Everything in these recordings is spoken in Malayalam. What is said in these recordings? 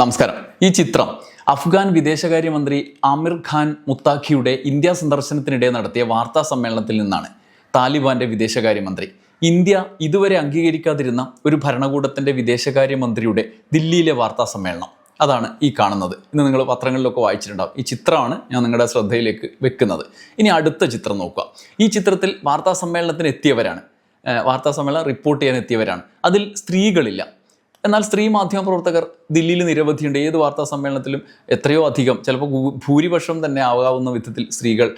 നമസ്കാരം. ഈ ചിത്രം അഫ്ഗാൻ വിദേശകാര്യമന്ത്രി ആമിർ ഖാൻ മുത്താഖിയുടെ ഇന്ത്യ സന്ദർശനത്തിനിടെ നടത്തിയ വാർത്താ സമ്മേളനത്തിൽ നിന്നാണ് താലിബാന്റെ വിദേശകാര്യമന്ത്രി. ഇന്ത്യ ഇതുവരെ അംഗീകരിക്കാതിരുന്ന ഒരു ഭരണകൂടത്തിന്റെ വിദേശകാര്യമന്ത്രിയുടെ ദില്ലിയിലെ വാർത്താ സമ്മേളനം. അതാണ് ഈ കാണുന്നത്. ഇന്ന് നിങ്ങൾ പത്രങ്ങളിലൊക്കെ വായിച്ചിട്ടുണ്ടാവും. ഈ ചിത്രമാണ് ഞാൻ നിങ്ങളുടെ ശ്രദ്ധയിലേക്ക് വെക്കുന്നത്. ഇനി അടുത്ത ചിത്രം നോക്കുക. ഈ ചിത്രത്തിൽ വാർത്താ സമ്മേളനത്തിന് എത്തിയവരാണ്. വാർത്താ സമ്മേളനം റിപ്പോർട്ട് ചെയ്യാൻ എത്തിയവരാണ്. അതിൽ സ്ത്രീകളില്ല. എന്നാൽ സ്ത്രീ മാധ്യമ പ്രവർത്തകർ ദില്ലിയിൽ നിരവധിയുണ്ട്. ഏത് വാർത്താ സമ്മേളനത്തിലും എത്രയോ അധികം ചിലപ്പോൾ ഭൂരിപക്ഷം തന്നെ ആകാവുന്ന വിധത്തിൽ സ്ത്രീകൾ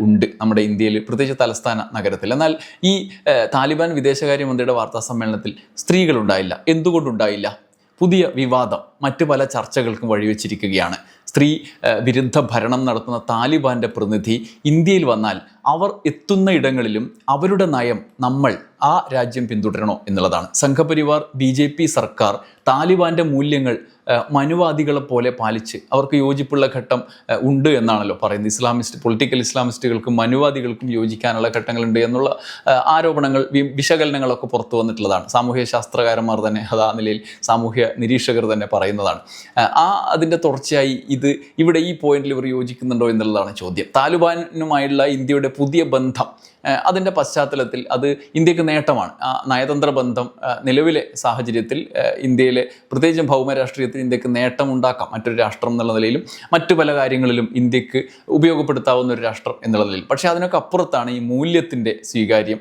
ഉണ്ട് നമ്മുടെ ഇന്ത്യയിൽ പ്രത്യേകിച്ച് തലസ്ഥാന നഗരത്തിൽ. എന്നാൽ ഈ താലിബാൻ വിദേശകാര്യമന്ത്രിയുടെ വാർത്താ സമ്മേളനത്തിൽ സ്ത്രീകൾ സ്ത്രീകളുണ്ടായില്ല. എന്തുകൊണ്ടുണ്ടായില്ല? പുതിയ വിവാദം മറ്റു പല ചർച്ചകൾക്കും വഴിവെച്ചിരിക്കുകയാണ്. സ്ത്രീ വിരുദ്ധ ഭരണം നടത്തുന്ന താലിബാന്റെ പ്രതിനിധി ഇന്ത്യയിൽ വന്നാൽ അവർ എത്തുന്ന ഇടങ്ങളിലും അവരുടെ നയം നമ്മൾ ആ രാജ്യം പിന്തുടരണോ എന്നുള്ളതാണ്. സംഘപരിവാർ ബി ജെ പി സർക്കാർ താലിബാന്റെ മൂല്യങ്ങൾ മനുവാദികളെ പോലെ പാലിച്ച് അവർക്ക് യോജിപ്പുള്ള ഘട്ടം ഉണ്ട് എന്നാണല്ലോ പറയുന്നത്. ഇസ്ലാമിസ്റ്റ് പൊളിറ്റിക്കൽ ഇസ്ലാമിസ്റ്റുകൾക്കും മനുവാദികൾക്കും യോജിക്കാനുള്ള ഘട്ടങ്ങളുണ്ട് എന്നുള്ള ആരോപണങ്ങൾ വിശകലനങ്ങളൊക്കെ പുറത്തു വന്നിട്ടുള്ളതാണ്. സാമൂഹ്യ ശാസ്ത്രകാരന്മാർ തന്നെ അത് ആ നിലയിൽ സാമൂഹ്യ നിരീക്ഷകർ തന്നെ പറയുന്നതാണ്. ആ അതിന്റെ തുടർച്ചയായി ഇത് ഇവിടെ ഈ പോയിന്റിൽ ഇവർ യോജിക്കുന്നുണ്ടോ എന്നുള്ളതാണ് ചോദ്യം. താലിബാനുമായുള്ള ഇന്ത്യയുടെ പുതിയ ബന്ധം. അതിന്റെ പശ്ചാത്തലത്തിൽ അത് ഇന്ത്യയ്ക്ക് നേട്ടമാണ്. ആ നയതന്ത്ര ബന്ധം നിലവിലെ സാഹചര്യത്തിൽ ഇന്ത്യയിലെ പ്രത്യേകിച്ചും ഭൗമരാഷ്ട്രീയത്തിൽ ഇന്ത്യയ്ക്ക് നേട്ടമുണ്ടാക്കാം മറ്റൊരു രാഷ്ട്രം എന്നുള്ള നിലയിലും മറ്റു പല കാര്യങ്ങളിലും ഇന്ത്യയ്ക്ക് ഉപയോഗപ്പെടുത്താവുന്ന ഒരു രാഷ്ട്രം എന്നുള്ള നിലയിൽ. പക്ഷേ അതിനൊക്കെ അപ്പുറത്താണ് ഈ മൂല്യത്തിന്റെ സ്വീകാര്യം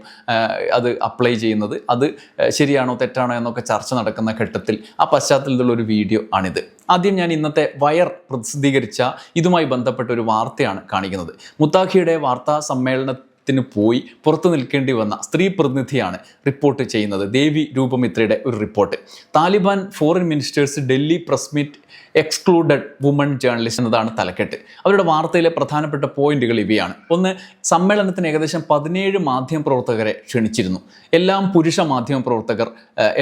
അത് അപ്ലൈ ചെയ്യുന്നത്. അത് ശരിയാണോ തെറ്റാണോ എന്നൊക്കെ ചർച്ച നടക്കുന്ന ഘട്ടത്തിൽ ആ പശ്ചാത്തലത്തിലുള്ള ഒരു വീഡിയോ ആണിത്. ആദ്യം ഞാൻ ഇന്നത്തെ വയർ പ്രസിദ്ധീകരിച്ച ഇതുമായി ബന്ധപ്പെട്ട ഒരു വാർത്തയാണ് കാണിക്കുന്നത്. മുത്താഖിയുടെ വാർത്താ സമ്മേളനത്തിന് പോയി പുറത്തു നിൽക്കേണ്ടി വന്ന സ്ത്രീ പ്രതിനിധിയാണ് റിപ്പോർട്ട് ചെയ്യുന്നത്. ദേവി രൂപമിത്രയുടെ ഒരു report. Taliban foreign ministers Delhi press meet excluded woman journalist എന്നതാണ് തലക്കെട്ട്. അവരുടെ വാർത്തയിലെ പ്രധാനപ്പെട്ട പോയിന്റുകൾ ഇവയാണ്. ഒന്ന് സമ്മേളനത്തിന് ഏകദേശം പതിനേഴ് മാധ്യമ പ്രവർത്തകരെ ക്ഷണിച്ചിരുന്നു. എല്ലാം പുരുഷ മാധ്യമ പ്രവർത്തകർ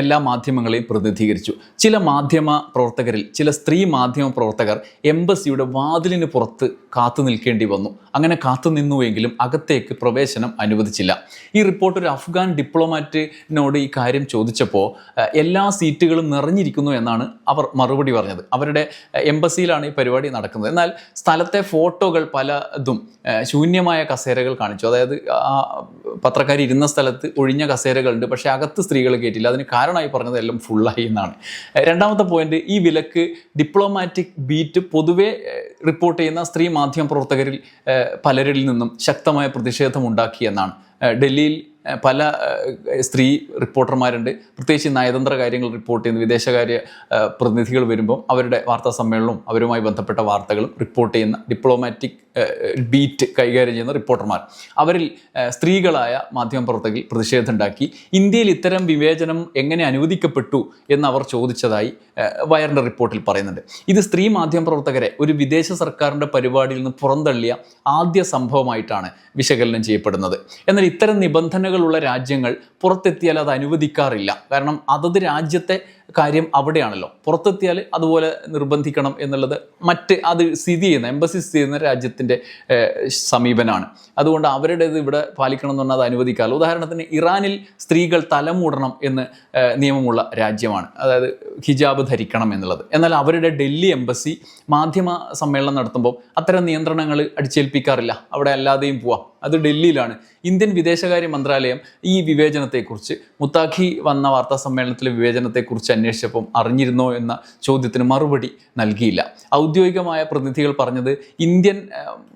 എല്ലാ മാധ്യമങ്ങളെയും പ്രതിനിധീകരിച്ചു. ചില മാധ്യമ പ്രവർത്തകരിൽ ചില സ്ത്രീ മാധ്യമ പ്രവർത്തകർ എംബസിയുടെ വാതിലിന് പുറത്ത് കാത്തു നിൽക്കേണ്ടി വന്നു. അങ്ങനെ കാത്തു നിന്നുവെങ്കിലും അകത്തേക്ക് പ്രവേശനം അനുവദിച്ചില്ല. ഈ റിപ്പോർട്ട് ഒരു അഫ്ഗാൻ ഡിപ്ലോമാറ്റിനോട് ഈ കാര്യം ചോദിച്ചപ്പോൾ എല്ലാ സീറ്റുകളും നിറഞ്ഞിരിക്കുന്നു എന്നാണ് അവർ മറുപടി പറഞ്ഞത്. അവരുടെ എംബസിയിലാണ് ഈ പരിപാടി നടക്കുന്നത്. എന്നാൽ സ്ഥലത്തെ ഫോട്ടോകൾ പലതും ശൂന്യമായ കസേരകൾ കാണിച്ചു. അതായത് പത്രക്കാർ ഇരുന്ന സ്ഥലത്ത് ഒഴിഞ്ഞ കസേരകളുണ്ട് പക്ഷേ അകത്ത് സ്ത്രീകൾ കയറ്റില്ല. അതിന് കാരണമായി പറഞ്ഞത് എല്ലാം ഫുള്ളായി എന്നാണ്. രണ്ടാമത്തെ പോയിന്റ് ഈ വിലക്ക് ഡിപ്ലോമാറ്റിക് ബീറ്റ് പൊതുവെ റിപ്പോർട്ട് ചെയ്യുന്ന സ്ത്രീ മാധ്യമ പ്രവർത്തകരിൽ പലരിൽ നിന്നും ശക്തമായ പ്രതിഷേധം ഉണ്ടാക്കി എന്നാണ്. ഡൽഹിയിൽ പല സ്ത്രീ റിപ്പോർട്ടർമാരുണ്ട്. പ്രത്യേകിച്ച് നയതന്ത്ര കാര്യങ്ങൾ റിപ്പോർട്ട് ചെയ്യുന്ന വിദേശകാര്യ പ്രതിനിധികൾ വരുമ്പോൾ അവരുടെ വാർത്താ സമ്മേളനവും അവരുമായി ബന്ധപ്പെട്ട വാർത്തകളും റിപ്പോർട്ട് ചെയ്യുന്ന ഡിപ്ലോമാറ്റിക് ബീറ്റ് കൈകാര്യം ചെയ്യുന്ന റിപ്പോർട്ടർമാർ അവരിൽ സ്ത്രീകളായ സ്ത്രീകളായ മാധ്യമപ്രവർത്തകരിൽ പ്രതിഷേധം ഉണ്ടാക്കി ഇന്ത്യയിൽ ഇത്തരം വിവേചനം എങ്ങനെ അനുവദിക്കപ്പെട്ടു അവർ ചോദിച്ചതായി വയറിന്റെ റിപ്പോർട്ടിൽ പറയുന്നുണ്ട്. ഇത് സ്ത്രീ മാധ്യമപ്രവർത്തകരെ ഒരു വിദേശ സർക്കാരിന്റെ പരിപാടിയിൽ നിന്ന് പുറന്തള്ളിയ ആദ്യ സംഭവമായിട്ടാണ് വിശകലനം ചെയ്യപ്പെടുന്നത്. എന്നാൽ ഇത്തരം നിബന്ധനകളുള്ള രാജ്യങ്ങൾ പുറത്തെത്തിയാൽ അത് അനുവദിക്കാറില്ല. കാരണം അതത് രാജ്യത്തെ കാര്യം അവിടെയാണല്ലോ. പുറത്തെത്തിയാൽ അതുപോലെ നിർബന്ധിക്കണം എന്നുള്ളത് മറ്റ് അത് സ്ഥിതി ചെയ്യുന്ന എംബസി സ്ഥിതി ചെയ്യുന്ന രാജ്യത്തിന്റെ സമീപനമാണ് അതുകൊണ്ട് അവരുടേത് ഇവിടെ പാലിക്കണം എന്ന് പറഞ്ഞാൽ അത് അനുവദിക്കാറില്ല ഉദാഹരണത്തിന് ഇറാനിൽ സ്ത്രീകൾ തലമൂടണം എന്ന് നിയമമുള്ള രാജ്യമാണ്. അതായത് ഹിജാബ് ധരിക്കണം എന്നുള്ളത്. എന്നാൽ അവരുടെ ഡൽഹി എംബസി മാധ്യമ സമ്മേളനം നടത്തുമ്പോൾ അത്തരം നിയന്ത്രണങ്ങൾ അടിച്ചേൽപ്പിക്കാറില്ല. അവിടെ അല്ലാതെയും പോവാം. അത് ഡൽഹിയിലാണ്. ഇന്ത്യൻ വിദേശകാര്യ മന്ത്രാലയം ഈ വിവേചനത്തെക്കുറിച്ച് മുത്താഖി വന്ന വാർത്താ സമ്മേളനത്തിലെ വിവേചനത്തെക്കുറിച്ച് അന്വേഷിച്ചപ്പം അറിഞ്ഞിരുന്നോ എന്ന ചോദ്യത്തിന് മറുപടി നൽകിയില്ല. ഔദ്യോഗികമായ പ്രതിനിധികൾ പറഞ്ഞത് ഇന്ത്യൻ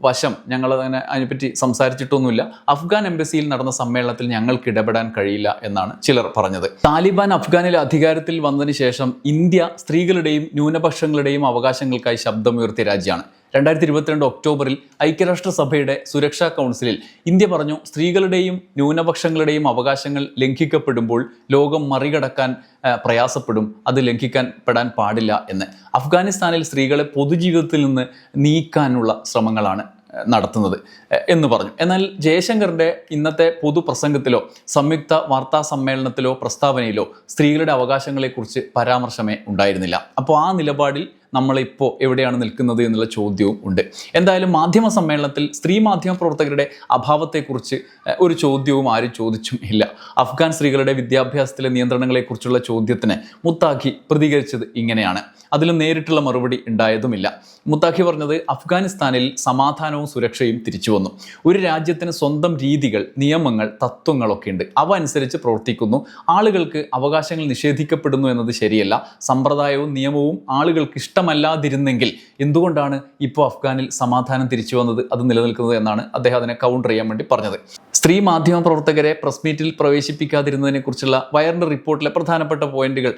വശം ഞങ്ങൾ അതിനെ അതിനെപ്പറ്റി സംസാരിച്ചിട്ടൊന്നുമില്ല. അഫ്ഗാൻ എംബസിയിൽ നടന്ന സമ്മേളനത്തിൽ ഞങ്ങൾക്ക് ഇടപെടാൻ കഴിയില്ല എന്നാണ് ചിലർ പറഞ്ഞത്. താലിബാൻ അഫ്ഗാനിൽ അധികാരത്തിൽ വന്നതിന് ശേഷം ഇന്ത്യ സ്ത്രീകളുടെയും ന്യൂനപക്ഷങ്ങളുടെയും അവകാശങ്ങൾക്കായി ശബ്ദമുയർത്തിയ രാജ്യമാണ്. രണ്ടായിരത്തി ഇരുപത്തിരണ്ട് ഒക്ടോബറിൽ ഐക്യരാഷ്ട്രസഭയുടെ സുരക്ഷാ കൗൺസിലിൽ ഇന്ത്യ പറഞ്ഞു സ്ത്രീകളുടെയും ന്യൂനപക്ഷങ്ങളുടെയും അവകാശങ്ങൾ ലംഘിക്കപ്പെടുമ്പോൾ ലോകം മറികടക്കാൻ പ്രയാസപ്പെടും. അത് ലംഘിക്കാൻ പെടാൻ പാടില്ല എന്ന്. അഫ്ഗാനിസ്ഥാനിൽ സ്ത്രീകളെ പൊതുജീവിതത്തിൽ നിന്ന് നീക്കാനുള്ള ശ്രമങ്ങളാണ് നടത്തുന്നത് എന്ന് പറഞ്ഞു. എന്നാൽ ജയശങ്കറിന്റെ ഇന്നത്തെ പൊതുപ്രസംഗത്തിലോ സംയുക്ത വാർത്താ സമ്മേളനത്തിലോ പ്രസ്താവനയിലോ സ്ത്രീകളുടെ അവകാശങ്ങളെക്കുറിച്ച് പരാമർശമേ ഉണ്ടായിരുന്നില്ല. അപ്പോൾ ആ നിലപാടിൽ നമ്മളിപ്പോൾ എവിടെയാണ് നിൽക്കുന്നത് എന്നുള്ള ചോദ്യവും ഉണ്ട്. എന്തായാലും മാധ്യമ സമ്മേളനത്തിൽ സ്ത്രീ മാധ്യമ പ്രവർത്തകരുടെ അഭാവത്തെക്കുറിച്ച് ഒരു ചോദ്യവും ആരും ചോദിച്ചും ഇല്ല. അഫ്ഗാൻ സ്ത്രീകളുടെ വിദ്യാഭ്യാസത്തിലെ നിയന്ത്രണങ്ങളെക്കുറിച്ചുള്ള ചോദ്യത്തിന് മുത്താഖി പ്രതികരിച്ചത് ഇങ്ങനെയാണ്. അതിൽ നേരിട്ടുള്ള മറുപടി ഉണ്ടായതുമില്ല. മുത്താഖി പറഞ്ഞത് അഫ്ഗാനിസ്ഥാനിൽ സമാധാനവും സുരക്ഷയും തിരിച്ചു വന്നു. ഒരു രാജ്യത്തിന് സ്വന്തം രീതികൾ നിയമങ്ങൾ തത്വങ്ങളൊക്കെ ഉണ്ട്. അവ അനുസരിച്ച് പ്രവർത്തിക്കുന്നു. ആളുകൾക്ക് അവകാശങ്ങൾ നിഷേധിക്കപ്പെടുന്നു എന്നത് ശരിയല്ല. സമ്പ്രദായവും നിയമവും ആളുകൾക്ക് ഇഷ്ടമല്ലാതിരുന്നെങ്കിൽ എന്തുകൊണ്ടാണ് ഇപ്പോൾ അഫ്ഗാനിൽ സമാധാനം തിരിച്ചു വന്നത് അത് നിലനിൽക്കുന്നത് എന്നാണ് അദ്ദേഹം അതിനെ കൗണ്ടർ ചെയ്യാൻ വേണ്ടി പറഞ്ഞത്. സ്ത്രീ മാധ്യമ പ്രവർത്തകരെ പ്രസ് മീറ്റിൽ പ്രവേശിപ്പിക്കാതിരുന്നതിനെ കുറിച്ചുള്ള വയറിന്റെ റിപ്പോർട്ടിലെ പ്രധാനപ്പെട്ട പോയിന്റുകൾ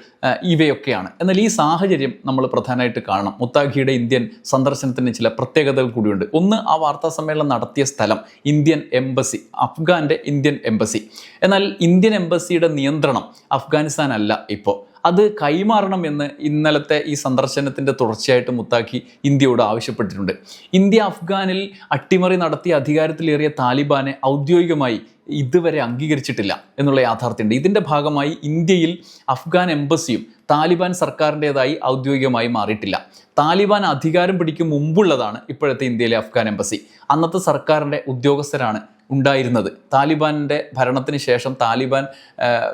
ഇവയൊക്കെയാണ്. എന്നാൽ ഈ സാഹചര്യം നമ്മൾ പ്രധാനമായിട്ട് കാണണം. മുത്താഖിയുടെ ഇന്ത്യൻ സന്ദർശനത്തിന് ചില പ്രത്യേകതകൾ കൂടിയുണ്ട്. ഒന്ന് ആ വാർത്താ സമ്മേളനം നടത്തിയ സ്ഥലം ഇന്ത്യൻ എംബസി അഫ്ഗാന്റെ ഇന്ത്യൻ എംബസി. എന്നാൽ ഇന്ത്യൻ എംബസിയുടെ നിയന്ത്രണം അഫ്ഗാനിസ്ഥാനല്ല ഇപ്പോൾ. അത് കൈമാറണം എന്ന് ഇന്നലത്തെ ഈ സന്ദർശനത്തിന്റെ തുടർച്ചയായിട്ട് മുത്താക്കി ഇന്ത്യയോട് ആവശ്യപ്പെട്ടിട്ടുണ്ട്. ഇന്ത്യ അഫ്ഗാനിൽ അട്ടിമറി നടത്തി അധികാരത്തിലേറിയ താലിബാനെ ഔദ്യോഗികമായി ഇതുവരെ അംഗീകരിച്ചിട്ടില്ല എന്നുള്ള യാഥാർത്ഥ്യമുണ്ട്. ഇതിന്റെ ഭാഗമായി ഇന്ത്യയിൽ അഫ്ഗാൻ എംബസിയും താലിബാൻ സർക്കാരിന്റേതായി ഔദ്യോഗികമായി മാറിയിട്ടില്ല. താലിബാൻ അധികാരം പിടിക്കും മുമ്പുള്ളതാണ് ഇപ്പോഴത്തെ ഇന്ത്യയിലെ അഫ്ഗാൻ എംബസി. അന്നത്തെ സർക്കാരിന്റെ ഉദ്യോഗസ്ഥരാണ് ഉണ്ടായിരുന്നത്. താലിബാനിന്റെ ഭരണത്തിന് ശേഷം താലിബാൻ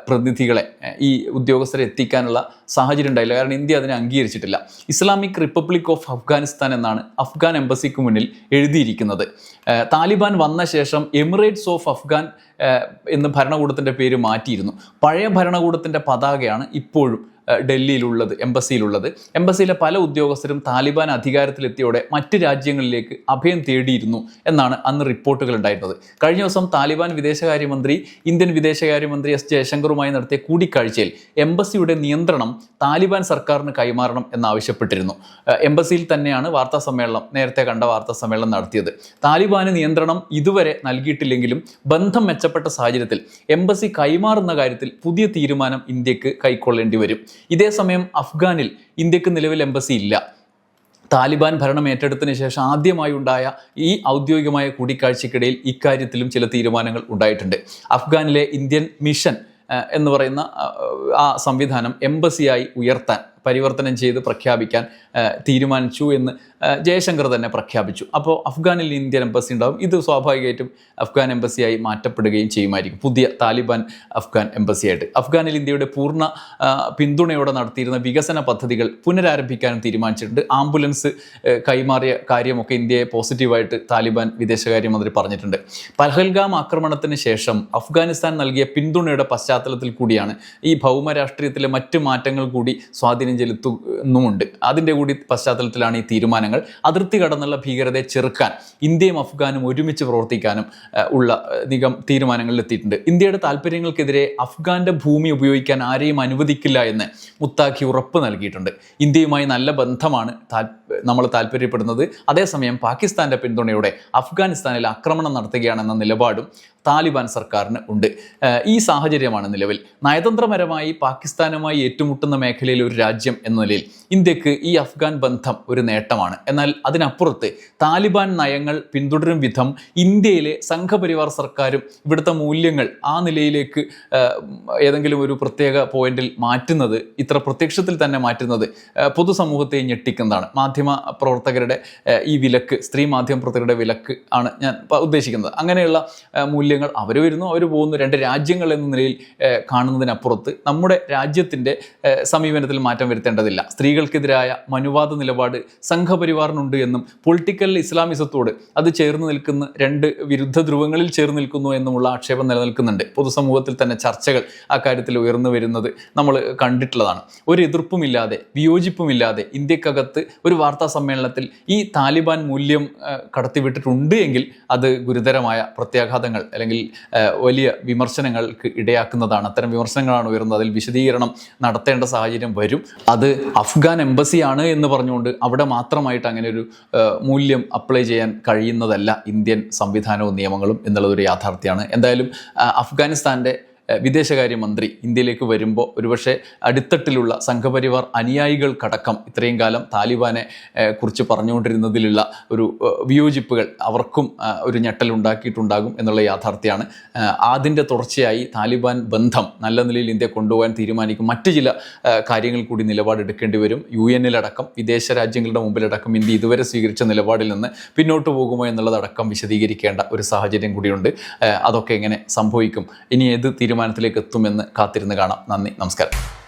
പ്രതിനിധികളെ ഈ ഉദ്യോഗസ്ഥരെ എത്തിക്കാനുള്ള സാഹചര്യം ഉണ്ടായില്ല. കാരണം ഇന്ത്യ അതിനെ അംഗീകരിച്ചിട്ടില്ല. ഇസ്ലാമിക് റിപ്പബ്ലിക് ഓഫ് അഫ്ഗാനിസ്ഥാൻ എന്നാണ് അഫ്ഗാൻ എംബസിക്ക് മുന്നിൽ എഴുതിയിരിക്കുന്നത്. താലിബാൻ വന്ന ശേഷം എമിറേറ്റ്സ് ഓഫ് അഫ്ഗാൻ എന്ന് ഭരണകൂടത്തിന്റെ പേര് മാറ്റിയിരുന്നു. പഴയ ഭരണകൂടത്തിന്റെ പതാകയാണ് ഇപ്പോഴും ഡൽഹിയിലുള്ളത് എംബസിയിലുള്ളത്. എംബസിയിലെ പല ഉദ്യോഗസ്ഥരും താലിബാൻ അധികാരത്തിലെത്തിയോടെ മറ്റ് രാജ്യങ്ങളിലേക്ക് അഭയം തേടിയിരുന്നു എന്നാണ് അന്ന് റിപ്പോർട്ടുകൾ ഉണ്ടായിരുന്നത്. കഴിഞ്ഞ ദിവസം താലിബാൻ വിദേശകാര്യമന്ത്രി ഇന്ത്യൻ വിദേശകാര്യമന്ത്രി എസ് ജയശങ്കറുമായി നടത്തിയ കൂടിക്കാഴ്ചയിൽ എംബസിയുടെ നിയന്ത്രണം താലിബാൻ സർക്കാരിന് കൈമാറണം എന്നാവശ്യപ്പെട്ടിരുന്നു. എംബസിയിൽ തന്നെയാണ് വാർത്താ സമ്മേളനം നേരത്തെ കണ്ട വാർത്താ സമ്മേളനം നടത്തിയത്. താലിബാന് നിയന്ത്രണം ഇതുവരെ നൽകിയിട്ടില്ലെങ്കിലും ബന്ധം മെച്ചപ്പെട്ട സാഹചര്യത്തിൽ എംബസി കൈമാറുന്ന കാര്യത്തിൽ പുതിയ തീരുമാനം ഇന്ത്യയ്ക്ക് കൈക്കൊള്ളേണ്ടി വരും. ഇതേസമയം അഫ്ഗാനിൽ ഇന്ത്യയ്ക്ക് നിലവിൽ എംബസി ഇല്ല. താലിബാൻ ഭരണം ഏറ്റെടുത്തതിന് ശേഷം ആദ്യമായി ഉണ്ടായ ഈ ഔദ്യോഗികമായ കൂടിക്കാഴ്ചയ്ക്കിടയിൽ ഇക്കാര്യത്തിലും ചില തീരുമാനങ്ങൾ ഉണ്ടായിട്ടുണ്ട്. അഫ്ഗാനിലെ ഇന്ത്യൻ മിഷൻ എന്ന് പറയുന്ന ആ, സംവിധാനം എംബസിയായി ഉയർത്താൻ പരിവർത്തനം ചെയ്ത് പ്രഖ്യാപിക്കാൻ തീരുമാനിച്ചു എന്ന് ജയശങ്കർ തന്നെ പ്രഖ്യാപിച്ചു. അപ്പോൾ അഫ്ഗാനിൽ ഇന്ത്യൻ എംബസി ഉണ്ടാവും. ഇത് സ്വാഭാവികമായിട്ടും അഫ്ഗാൻ എംബസിയായി മാറ്റപ്പെടുകയും ചെയ്യുമായിരിക്കും. പുതിയ താലിബാൻ അഫ്ഗാൻ എംബസിയായിട്ട്. അഫ്ഗാനിൽ ഇന്ത്യയുടെ പൂർണ പിന്തുണയോടെ നടത്തിയിരുന്ന വികസന പദ്ധതികൾ പുനരാരംഭിക്കാനും തീരുമാനിച്ചിട്ടുണ്ട്. ആംബുലൻസ് കൈമാറിയ കാര്യമൊക്കെ ഇന്ത്യയെ പോസിറ്റീവായിട്ട് താലിബാൻ വിദേശകാര്യമന്ത്രി പറഞ്ഞിട്ടുണ്ട്. പഹൽഗാം ആക്രമണത്തിന് ശേഷം അഫ്ഗാനിസ്ഥാൻ നൽകിയ പിന്തുണയുടെ പശ്ചാത്തലത്തിൽ കൂടിയാണ് ഈ ഭൗമരാഷ്ട്രീയത്തിലെ മറ്റ് മാറ്റങ്ങൾ കൂടി സ്വാധീനം ചെലുത്തുന്നുമുണ്ട് അതിന്റെ കൂടി പശ്ചാത്തലത്തിലാണ് ഈ തീരുമാനങ്ങൾ. അതിർത്തി കടന്നുള്ള ഭീകരതയെ ചെറുക്കാൻ ഇന്ത്യയും അഫ്ഗാനും ഒരുമിച്ച് പ്രവർത്തിക്കാനും ഉള്ള നിഗം തീരുമാനങ്ങളിലെത്തിയിട്ടുണ്ട്. ഇന്ത്യയുടെ താല്പര്യങ്ങൾക്കെതിരെ അഫ്ഗാന്റെ ഭൂമി ഉപയോഗിക്കാൻ ആരെയും അനുവദിക്കില്ല എന്ന് മുത്താഖി ഉറപ്പ് നൽകിയിട്ടുണ്ട്. ഇന്ത്യയുമായി നല്ല ബന്ധമാണ് നമ്മൾ താല്പര്യപ്പെടുന്നത് അതേസമയം പാകിസ്ഥാന്റെ പിന്തുണയോടെ അഫ്ഗാനിസ്ഥാനിൽ ആക്രമണം നടത്തുകയാണെന്ന നിലപാടും താലിബാൻ സർക്കാരിന് ഉണ്ട്. ഈ സാഹചര്യമാണ് നിലവിൽ. നയതന്ത്രപരമായി പാകിസ്ഥാനുമായി ഏറ്റുമുട്ടുന്ന മേഖലയിൽ ഒരു രാജ്യം എന്ന നിലയിൽ ഇന്ത്യയ്ക്ക് ഈ അഫ്ഗാൻ ബന്ധം ഒരു നേട്ടമാണ്. എന്നാൽ അതിനപ്പുറത്ത് താലിബാൻ നയങ്ങൾ പിന്തുടരും വിധം ഇന്ത്യയിലെ സംഘപരിവാർ സർക്കാരും ഇവിടുത്തെ മൂല്യങ്ങൾ ആ നിലയിലേക്ക് ഏതെങ്കിലും ഒരു പ്രത്യേക പോയിന്റിൽ മാറ്റുന്നത് ഇത്ര പ്രത്യക്ഷത്തിൽ തന്നെ മാറ്റുന്നത് പൊതുസമൂഹത്തെ ഞെട്ടിക്കുന്നതാണ്. മാധ്യമ പ്രവർത്തകരുടെ ഈ വിലക്ക് സ്ത്രീ മാധ്യമ പ്രവർത്തകരുടെ വിലക്ക് ആണ് ഞാൻ ഉദ്ദേശിക്കുന്നത്. അങ്ങനെയുള്ള ഏഹ്, മൂല്യങ്ങൾ അവർ വരുന്നു അവർ പോകുന്നു. രണ്ട് രാജ്യങ്ങൾ എന്ന നിലയിൽ കാണുന്നതിനപ്പുറത്ത് നമ്മുടെ രാജ്യത്തിന്റെ സമീപനത്തിൽ മാറ്റം വരുത്തേണ്ടതില്ല. സ്ത്രീകൾക്കെതിരായ മനുവാദ നിലപാട് സംഘപരിവാറിനുണ്ട് എന്നും പൊളിറ്റിക്കൽ ഇസ്ലാമിസത്തോട് അത് ചേർന്ന് നിൽക്കുന്ന രണ്ട് വിരുദ്ധ ധ്രുവങ്ങളിൽ ചേർന്ന് നിൽക്കുന്നു എന്നുമുള്ള ആക്ഷേപം നിലനിൽക്കുന്നുണ്ട്. പൊതുസമൂഹത്തിൽ തന്നെ ചർച്ചകൾ അക്കാര്യത്തിൽ കാര്യത്തിൽ ഉയർന്നു വരുന്നത് നമ്മൾ കണ്ടിട്ടുള്ളതാണ്. ഒരു എതിർപ്പുമില്ലാതെ വിയോജിപ്പുമില്ലാതെ ഇന്ത്യക്കകത്ത് ഒരു വാർത്താ സമ്മേളനത്തിൽ ഈ താലിബാൻ മൂല്യം കടത്തിവിട്ടിട്ടുണ്ട് എങ്കിൽ അത് ഗുരുതരമായ പ്രത്യാഘാതങ്ങൾ അല്ലെങ്കിൽ ആ, വലിയ വിമർശനങ്ങൾക്ക് ഇടയാക്കുന്നതാണ്. അത്തരം വിമർശനങ്ങളാണ് ഉയർന്നത്. അതിൽ വിശദീകരണം നടത്തേണ്ട സാഹചര്യം വരും. അത് അഫ്ഗാൻ എംബസിയാണ് എന്ന് പറഞ്ഞുകൊണ്ട് അവിടെ മാത്രമായിട്ട് അങ്ങനെ ഒരു മൂല്യം അപ്ലൈ ചെയ്യാൻ കഴിയുന്നതല്ല ഇന്ത്യൻ സംവിധാനവും നിയമങ്ങളും എന്നുള്ളതൊരു യാഥാർത്ഥ്യമാണ്. എന്തായാലും അഫ്ഗാനിസ്ഥാന്റെ വിദേശകാര്യമന്ത്രി ഇന്ത്യയിലേക്ക് വരുമ്പോൾ ഒരുപക്ഷെ അടിത്തട്ടിലുള്ള സംഘപരിവാർ അനുയായികൾക്കടക്കം ഇത്രയും കാലം താലിബാനെ കുറിച്ച് പറഞ്ഞുകൊണ്ടിരുന്നതിലുള്ള ഒരു വിയോജിപ്പുകൾ അവർക്കും ഒരു ഞെട്ടൽ ഉണ്ടാക്കിയിട്ടുണ്ടാകും എന്നുള്ള യാഥാർത്ഥ്യമാണ്. അതിന്റെ തുടർച്ചയായി താലിബാൻ ബന്ധം നല്ല നിലയിൽ ഇന്ത്യ കൊണ്ടുപോകാൻ തീരുമാനിക്കും. മറ്റു ചില കാര്യങ്ങൾ കൂടി നിലപാടെടുക്കേണ്ടി വരും. യു എന്നിലടക്കം വിദേശ രാജ്യങ്ങളുടെ മുമ്പിലടക്കം ഇന്ത്യ ഇതുവരെ സ്വീകരിച്ച നിലപാടിൽ നിന്ന് പിന്നോട്ട് പോകുമോ എന്നുള്ളതടക്കം വിശദീകരിക്കേണ്ട ഒരു സാഹചര്യം കൂടിയുണ്ട്. അതൊക്കെ എങ്ങനെ സംഭവിക്കും? ഇനി ഏത് തീരുമാനത്തിലേക്ക് എത്തുമെന്ന് കാത്തിരുന്ന് കാണാം. നന്ദി. നമസ്കാരം.